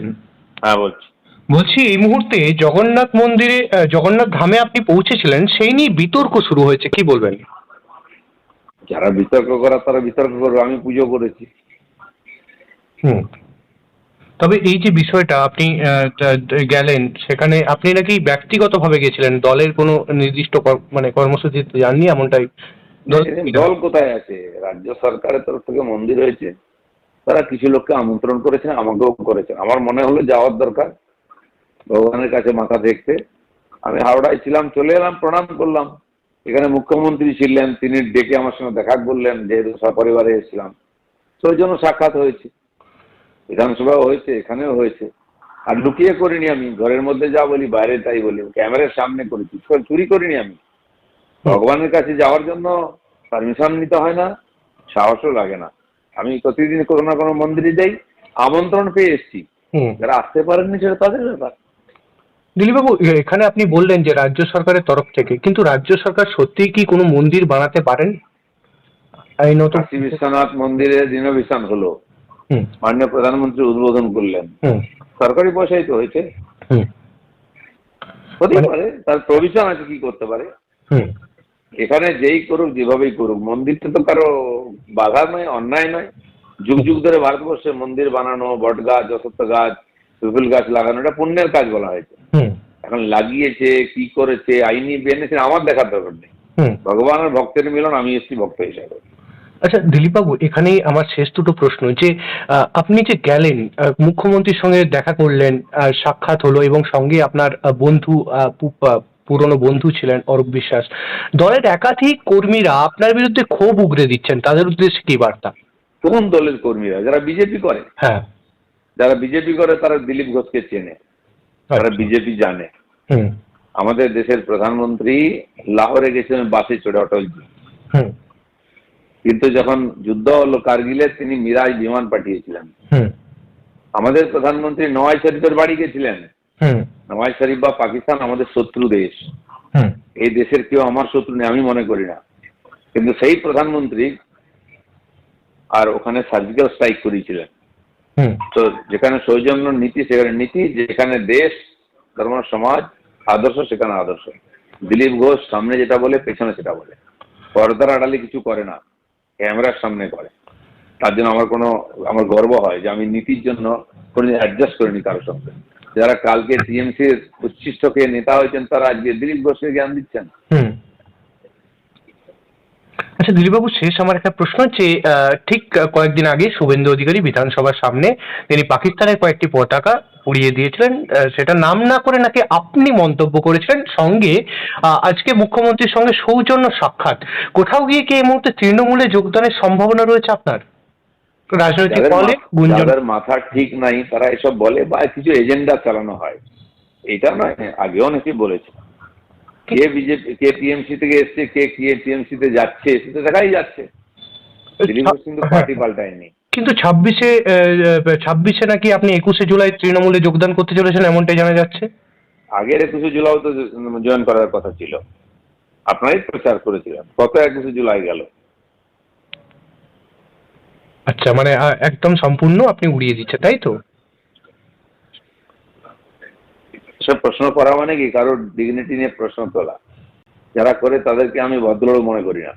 হ্যাঁ বলছি। বলছি এই মুহূর্তে জগন্নাথ মন্দিরে জগন্নাথ ধামে আপনি পৌঁছেছিলেন সেই নিয়ে বিতর্ক শুরু হয়েছে কি বলবেন? যারা বিতর্ক করা তারা বিতর্ক করবে আমি পুজো করেছি। হুম। তবে এই যে বিষয়টা আপনি গেলেন সেখানে আপনি নাকি ব্যক্তিগতভাবে গেছিলেন দলের কোনো নির্দিষ্ট মানে কর্মসূচিতে যাননি এমনটাই? দল- দল কোথায় আছে? রাজ্য সরকারের তরফ থেকে মন্দির হয়েছে। তারা কিছু লোককে আমন্ত্রণ করেছেন আমাকেও করেছেন। আমার মনে হলো যাওয়ার দরকার। ভগবানের কাছে মাথা দেখতে। আমি হাওড়ায় ছিলাম চলে এলাম প্রণাম করলাম। এখানে মুখ্যমন্ত্রী ছিলেন তিনি ডেকে আমার সঙ্গে দেখা করলেন যেহেতু সপরিবারে এসেছিলাম। ওই জন্য সাক্ষাৎ হয়েছে। বিধানসভাও হয়েছে এখানেও হয়েছে। আর লুকিয়ে করিনি আমি ঘরের মধ্যে যা বলি বাইরে তাই বলি। ক্যামেরার সামনে করেছি চুরি করিনি আমি। ভগবানের কাছে যাওয়ার জন্য পারমিশন নিতে হয় না সাহসও লাগে না। আমি প্রতিদিন কোনো না কোনো মন্দিরে যাই আমন্ত্রণ পেয়ে এসেছি। যারা আসতে পারেননি সেটা তাদের ব্যাপার। দিলীপবাবু এখানে আপনি বললেন যে রাজ্য সরকারের তরফ থেকে কিন্তু রাজ্য সরকার সত্যিই কি কোনো মন্দির বানাতে পারেন? কাশী বিশ্বনাথ মন্দিরে দিনবিসান হলো। মাননীয় প্রধানমন্ত্রী উদ্বোধন করলেন। সরকারি পয়সাই তো হয়েছে। হতেই মানে- পারে তার প্রভিশন আছে কি করতে পারে। এখানে যেই করুক যেভাবেই করুক মন্দিরটা তো কারও বাধা নয় অন্যায় নয়। যুগ যুগ ধরে ভারতবর্ষে মন্দির বানানো বট গাছ অসত্য গাছ পিপুল গাছ লাগানো এটা পুণ্যের কাজ বলা হয়েছে। এখন লাগিয়েছে কি করেছে আইনি বেনেছে আমার দেখার দরকার নেই। ভগবানের ভক্তের মিলন আমি এসছি ভক্ত হিসাবে। আচ্ছা দিলীপবাবু এখানেই আমার শেষ দুটো প্রশ্ন যে আপনি যে গেলেন মুখ্যমন্ত্রীর সঙ্গে দেখা করলেন সাক্ষাৎ হলো এবং সঙ্গে আপনার বন্ধু পুরনো বন্ধু ছিলেন অরূপ বিশ্বাস। দলের একাধিক কর্মীরা আপনার বিরুদ্ধে ক্ষোভ উগরে দিচ্ছেন তাদের উদ্দেশ্যে কি বার্তা? কোন দলের কর্মীরা? যারা বিজেপি করে? হ্যাঁ। যারা বিজেপি করে তারা দিলীপ ঘোষকে চেনে। তারা আচ্ছা। বিজেপি জানে। আমাদের দেশের প্রধানমন্ত্রী লাহোরে গেছিলেন বাসে চড়ে অটলজি হুম। কিন্তু যখন যুদ্ধ হলো কার্গিলে তিনি মিরাজ বিমান পাঠিয়েছিলেন। হুম। আমাদের প্রধানমন্ত্রী নওয়াজ শরীফের বাড়ি গেছিলেন। নওয়াজ শরীফ বা পাকিস্তান আমাদের শত্রু দেশ। এই দেশের কেউ আমার শত্রু নেই আমি মনে করি না। কিন্তু সেই প্রধানমন্ত্রী আর ওখানে সার্জিক্যাল স্ট্রাইক করেছিলেন। তো যেখানে সৌজন্য নীতি সেখানে নীতি যেখানে দেশ ধর্ম সমাজ আদর্শ সেখানে আদর্শ। দিলীপ ঘোষ সামনে যেটা বলে পেছনে সেটা বলে। পর্দার আড়ালে কিছু করে না ক্যামেরার সামনে করে। তার জন্য আমার কোনো আমার গর্ব হয় যে আমি নীতির জন্য কোনো অ্যাডজাস্ট করিনি কারোর সঙ্গে। যারা কালকে টিএমসির উচ্ছিষ্ট খেয়ে নেতা হয়েছেন, তারা আজকে দিলীপ ঘোষকে জ্ঞান দিচ্ছেন? আচ্ছা দিলীপবাবু, শেষ আমার একটা প্রশ্ন হচ্ছে ঠিক কয়েকদিন আগে শুভেন্দু অধিকারী বিধানসভার সামনে তিনি পাকিস্তানের কয়েকটি পতাকা উড়িয়ে দিয়েছিলেন সেটা নাম না করে নাকি আপনি মন্তব্য করেছিলেন সঙ্গে আজকে মুখ্যমন্ত্রীর সঙ্গে সৌজন্য সাক্ষাৎ। কোথাও গিয়ে কি এই মুহূর্তে তৃণমূলে যোগদানের সম্ভাবনা রয়েছে আপনার? রাজনৈতিক দলে গুঞ্জন যাদের মাথা ঠিক নাই তারা এসব বলে বা কিছু এজেন্ডা চালানো হয়। এটা নয় আগেও বলেছে। কে বিজেপি কে টিএমসি থেকে এসছে কে কে টিএমসি তে যাচ্ছে সেটা দেখাই যাচ্ছে। দিলীপ ঘোষ কিন্তু পার্টি পাল্টায়নি। কিন্তু ছাব্বিশে ছাব্বিশে নাকি আপনি একুশে জুলাই তৃণমূলে যোগদান করতে চলেছেন এমনটাই জানা যাচ্ছে? আগের একুশে জুলাই তো জয়েন করার কথা ছিল। আপনারাই প্রচার করেছিলেন। কত একুশে জুলাই গেল? আচ্ছা মানে একদম সম্পূর্ণ আপনি উড়িয়ে দিচ্ছে তাই তো? সব প্রশ্ন করা মানে কি? কারোর ডিগনিটি নিয়ে প্রশ্ন তোলা। যারা করে তাদেরকে আমি ভদ্রলোক মনে করি না।